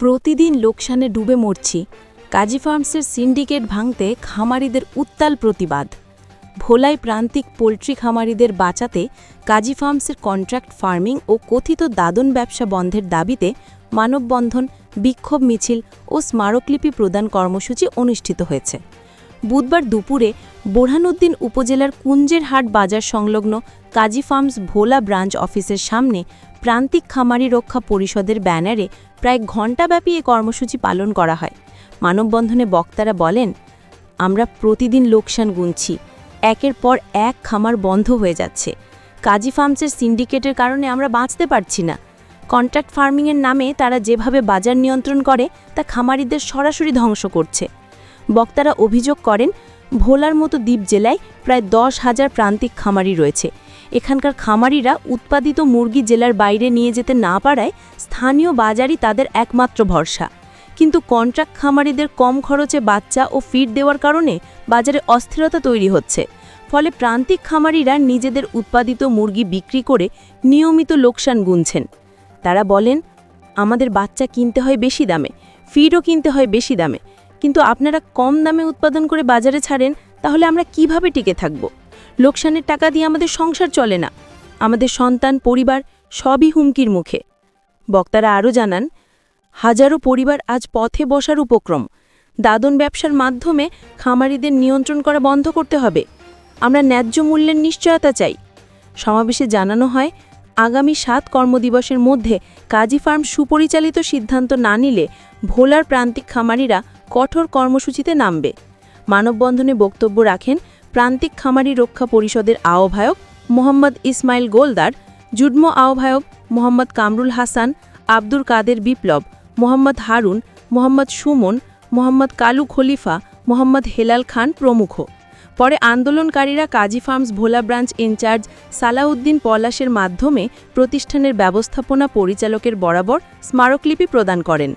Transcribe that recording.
প্রতিদিন লোকসানে ডুবে মরছি। কাজী ফার্মসের সিন্ডিকেট ভাঙতে খামারিদের উত্তাল প্রতিবাদ। ভোলাই প্রান্তিক পোলট্রি খামারিদের বাঁচাতে কাজী ফার্মসের কন্ট্রাক্ট ফার্মিং ও কথিত দাদন ব্যবসা বন্ধের দাবিতে মানববন্ধন, বিক্ষোভ মিছিল ও স্মারকলিপি প্রদান কর্মসূচি অনুষ্ঠিত হয়েছে। বুধবার দুপুরে বোরহানুদ্দিন উপজেলার কুঞ্জেরহাট বাজার সংলগ্ন কাজী ফার্মস ভোলা ব্রাঞ্চ অফিসের সামনে প্রান্তিক খামারি রক্ষা পরিষদের ব্যানারে প্রায় ঘণ্টাব্যাপী এ কর্মসূচি পালন করা হয়। মানববন্ধনে বক্তারা বলেন, আমরা প্রতিদিন লোকসান গুনছি। একের পর এক খামার বন্ধ হয়ে যাচ্ছে। কাজী ফার্মসের সিন্ডিকেটের কারণে আমরা বাঁচতে পারছি না। কন্ট্রাক্ট ফার্মিংয়ের নামে তারা যেভাবে বাজার নিয়ন্ত্রণ করে, তা খামারিদের সরাসরি ধ্বংস করছে। বক্তারা অভিযোগ করেন, ভোলার মতো দ্বীপ জেলায় প্রায় দশ হাজার প্রান্তিক খামারি রয়েছে। এখানকার খামারিরা উৎপাদিত মুরগি জেলার বাইরে নিয়ে যেতে না পারায় স্থানীয় বাজারই তাদের একমাত্র ভরসা। কিন্তু কন্ট্রাক্ট খামারিদের কম খরচে বাচ্চা ও ফিড দেওয়ার কারণে বাজারে অস্থিরতা তৈরি হচ্ছে। ফলে প্রান্তিক খামারিরা নিজেদের উৎপাদিত মুরগি বিক্রি করে নিয়মিত লোকসান গুনছেন। তারা বলেন, আমাদের বাচ্চা কিনতে হয় বেশি দামে, ফিডও কিনতে হয় বেশি দামে কিন্তু আপনারা কম দামে উৎপাদন করে বাজারে ছাড়েন, তাহলে আমরা কীভাবে টিকে থাকব? লোকসানের টাকা দিয়ে আমাদের সংসার চলে না। আমাদের সন্তান, পরিবার সবই হুমকির মুখে। বক্তারা আরও জানান, হাজারো পরিবার আজ পথে বসার উপক্রম। দাদন ব্যবসার মাধ্যমে খামারিদের নিয়ন্ত্রণ করা বন্ধ করতে হবে। আমরা ন্যায্য মূল্যের নিশ্চয়তা চাই। সমাবেশে জানানো হয়, আগামী সাত কর্মদিবসের মধ্যে কাজী ফার্ম সুপরিচালিত সিদ্ধান্ত না নিলে ভোলার প্রান্তিক খামারিরা কঠোর কর্মসূচিতে নামবে। মানববন্ধনে বক্তব্য রাখেন প্রান্তিক খামারি রক্ষা পরিষদের আহ্বায়ক মোহাম্মদ ইসমাইল গোলদার, যুগ্ম আহ্বায়ক মোহাম্মদ কামরুল হাসান আব্দুর কাদের বিপ্লব, মোহাম্মদ হারুন, মোহাম্মদ সুমন, মোহাম্মদ কালু খলিফা, মোহাম্মদ হেলাল খান প্রমুখ। পরে আন্দোলনকারীরা Kazi farms Bhola branch in-charge Salauddin পলাশের মাধ্যমে প্রতিষ্ঠানের ব্যবস্থাপনা পরিচালকের বরাবর স্মারকলিপি প্রদান করেন।